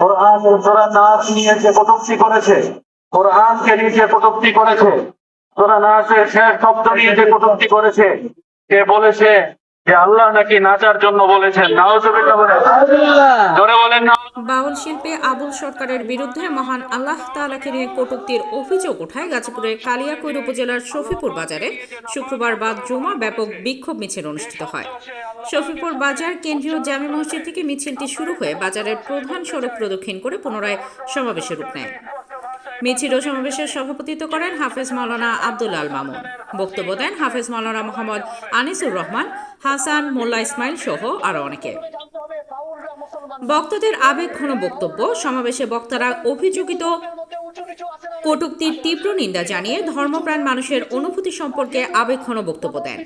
কোরআনের তোরা নাচ নিয়ে যে কটুক্তি করেছে কোরআনকে নিয়ে যে কটুক্তি করেছে তোরা নাচের শেষ শব্দ যে কটুক্তি করেছে, কে বলেছে? যে আল্লাহ নাকি নাচার জন্য বলেছেন। নাউজুবিল্লাহ বলেন। জোরে বলেন না। বাউল শিল্পী আবুল সরকারের বিরুদ্ধে মহান আল্লাহ তাআলাকে নিয়ে কটূক্তির অভিযোগ ওঠায় গাজীপুরের কালিয়াকৈর উপজেলার শফিপুর বাজারে শুক্রবার বাদ জুমা ব্যাপক বিক্ষোভ মিছিল অনুষ্ঠিত হয়। শফিপুর বাজার কেন্দ্রীয় জামে মসজিদ থেকে মিছিলটি শুরু হয়ে বাজারের প্রধান সড়ক প্রদক্ষিণ করে পুনরায় সমাবেশে রূপ নেয়। মিছিল ও সমাবেশের সভাপতিত্ব করেন হাফেজ মাওলানা আব্দুল আল মামুন। বক্তব্য দেন হাফেজ মাওলানা মোহাম্মদ আনিসুর রহমান, হাসান মোল্লা ইসমাইল সহ আরও অনেকে। বক্তাদের আবেগ আবেগঘন বক্তব্য, সমাবেশে বক্তারা অভিযোগিত কটুক্তির তীব্র নিন্দা জানিয়ে ধর্মপ্রাণ মানুষের অনুভূতি সম্পর্কে আবেগঘন বক্তব্য দেন।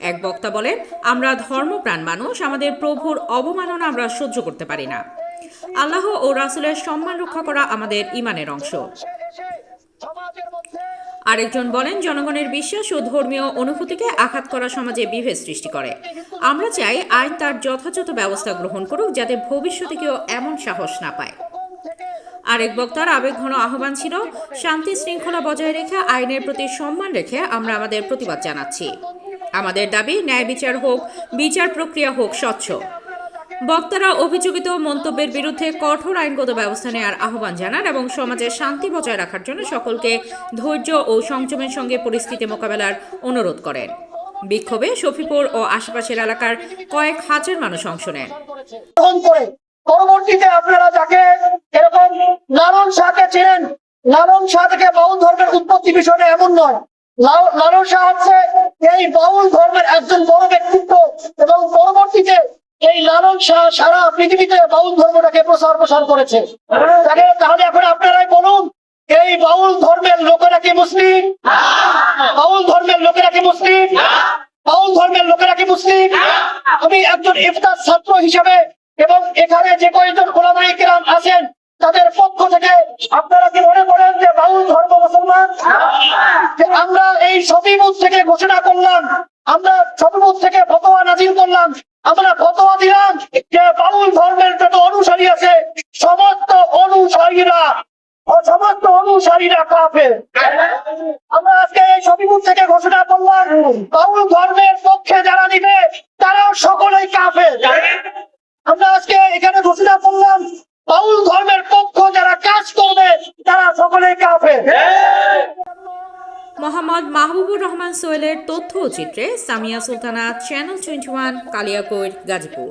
এক বক্তা বলেন, আমরা ধর্মপ্রাণ মানুষ, আমাদের প্রভুর অবমাননা আমরা সহ্য করতে পারি না। আল্লাহ ও রাসুলের সম্মান রক্ষা করা আমাদের ইমানের অংশ। আরেকজন বলেন, জনগণের বিশ্বাস ও ধর্মীয় অনুভূতিকে আঘাত করা সমাজে বিভেদ সৃষ্টি করে। আমরা চাই আইন তার যথাযথ ব্যবস্থা গ্রহণ করুক যাতে ভবিষ্যতে কেউ এমন সাহস না পায়। আরেক বক্তার আবেগঘন আহ্বান ছিল, শান্তি শৃঙ্খলা বজায় রেখে আইনের প্রতি সম্মান রেখে আমরা আমাদের প্রতিবাদ জানাচ্ছি। আমাদের দাবি, ন্যায় বিচার হোক, বিচার প্রক্রিয়া হোক স্বচ্ছ। বক্তারা অভিযোগিত মন্তব্যের বিরুদ্ধে কঠোর আইনগত ব্যবস্থা নেওয়ার আহ্বান জানান এবং সমাজে শান্তি বজায় রাখার জন্য সকলকে ধৈর্য ও সংযমের সঙ্গে পরিস্থিতি মোকাবেলার অনুরোধ করেন। বিক্ষোভে শফিপুর ও আশেপাশের এলাকার কয়েক হাজার মানুষ অংশ নেন। পরবর্তীতে আপনারা যাকে এরকম লালন শাহকে চেনেন, লালন শাহ থেকে বাউল ধর্মের উৎপত্তি বিষয়টা এমন নয়। লাল- লালন শাহ হচ্ছে এই বাউল ধর্মের একজন বড় ব্যক্তিত্ব এবং পরবর্তীতে এই লালন শাহ সারা পৃথিবীতে বাউল ধর্মটাকে প্রসার প্রসার করেছে। তাহলে এখন আপনারাই বলুন, এই বাউল ধর্মের লোকেরা কি মুসলিম? বাউল ধর্মের লোকেরা কি মুসলিম? বাউল ধর্মের লোকেরা কি মুসলিম? আমি একজন ইফতার ছাত্র হিসেবে এবং এখানে যে কয়েকজন ওলামাই কিরাম আছেন, তাদের পক্ষ থেকে আপনারা কি মনে করেন যে বাউল ধর্ম মুসলমান? আমরা এই সতীমুখ থেকে ঘোষণা করলাম, আমরা সতীমুখ থেকে ফতোয়া নাজিল করলাম আমরা ফতোয়া দিলাম যে বাউল ধর্মের যত অনুসারী আছে, সমস্ত অনুসারীরা সমস্ত অনুসারীরা কাফের। আমরা আজকে এই সবিপুর থেকে ঘোষণা করলাম, বাউল ধর্মের পক্ষে যারা নিবে তারাও সকলেই কাফের আমরা আজকে এখানে ঘোষণা করলাম বাউল ধর্মের পক্ষ যারা কাজ করবে তারা সকলেই কাফের মোহাম্মদ মাহবুবুর রহমান সোহেলের তথ্য চিত্রে Samia Sultana channel twenty one Kaliakair Gazipur.